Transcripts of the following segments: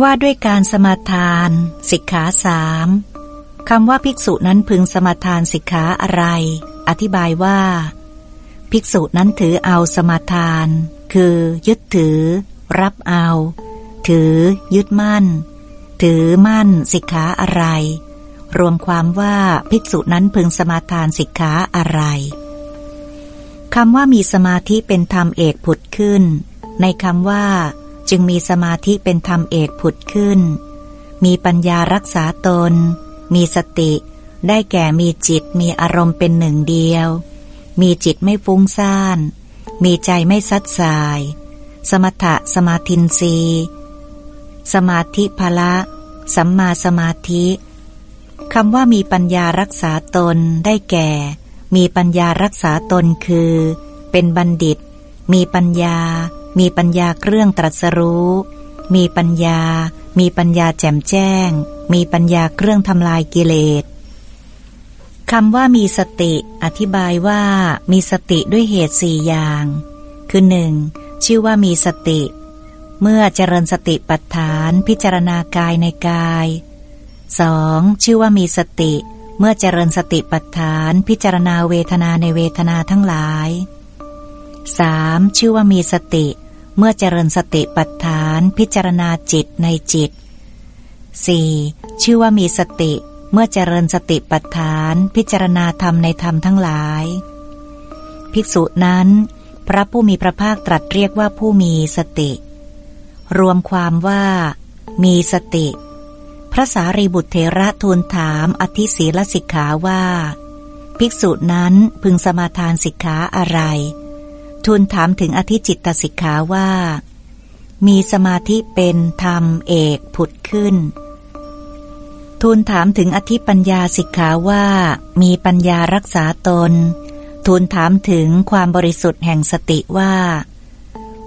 ว่าด้วยการสมาทาน สิกขาสามคำว่าภิกษุนั้นพึงสมาทานสิกขาอะไร อธิบายว่า ภิกษุนั้นถือเอาสมาทาน คือ ยึดถือ รับเอา ถือ ยึดมั่น ถือมั่น สิกขาอะไร รวมความว่าภิกษุนั้นพึงสมาทานสิกขาอะไรคำว่ามีสมาธิเป็นธรรมเอกผุดขึ้น ในคำว่า จึงมีสมาธิเป็นธรรมเอกผุดขึ้น มีปัญญารักษาตน มีสติ ได้แก่มีจิตมีอารมณ์เป็นหนึ่งเดียว มีจิตไม่ฟุ้งซ่าน มีใจไม่ซัดสาย สมถะสมาธินรีสมาธิภละ สัมมาสมาธิคำว่ามีปัญญารักษาตนได้แก่ มีปัญญารักษาตนคือ เป็นบัณฑิต มีปัญญา มีปัญญาเครื่องตรัสรู้ มีปัญญา มีปัญญาแจ่มแจ้ง มีปัญญาเครื่องทำลายกิเลสคำว่ามีสติอธิบายว่ามีสติด้วยเหตุสี่อย่าง คือหนึ่งชื่อว่ามีสติ เมื่อเจริญสติปัฏฐานพิจารณากายในกาย 2. ชื่อว่ามีสติ เมื่อเจริญสติปัฏฐานพิจารณาเวทนาในเวทนาทั้งหลาย 3. ชื่อว่ามีสติ เมื่อเจริญสติปัฏฐานพิจารณาจิตในจิต 4. ชื่อว่ามีสติเมื่อเจริญสติปัฏฐานพิจารณาธรรมในธรรมทั้งหลาย ภิกษุนั้น พระผู้มีพระภาคตรัสเรียกว่าผู้มีสติ รวมความว่า มีสติ พระสารีบุตรเถระทูลถามอธิศีลสิกขาว่า ภิกษุนั้นพึงสมาทานสิกขาอะไร ทูลถามถึงอธิจิตตสิกขาว่า มีสมาธิเป็นธรรมเอกผุดขึ้น ทูลถามถึงอธิปัญญาสิกขาว่า มีปัญญารักษาตน ทูลถามถึงความบริสุทธิ์แห่งสติว่า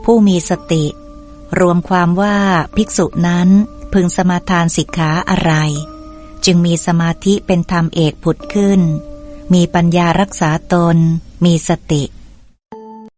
ผู้มีสติ รวมความว่าภิกษุนั้นพึงสมาทานสิกขาอะไร จึงมีสมาธิเป็นธรรมเอกผุดขึ้น มีปัญญารักษาตน มีสติ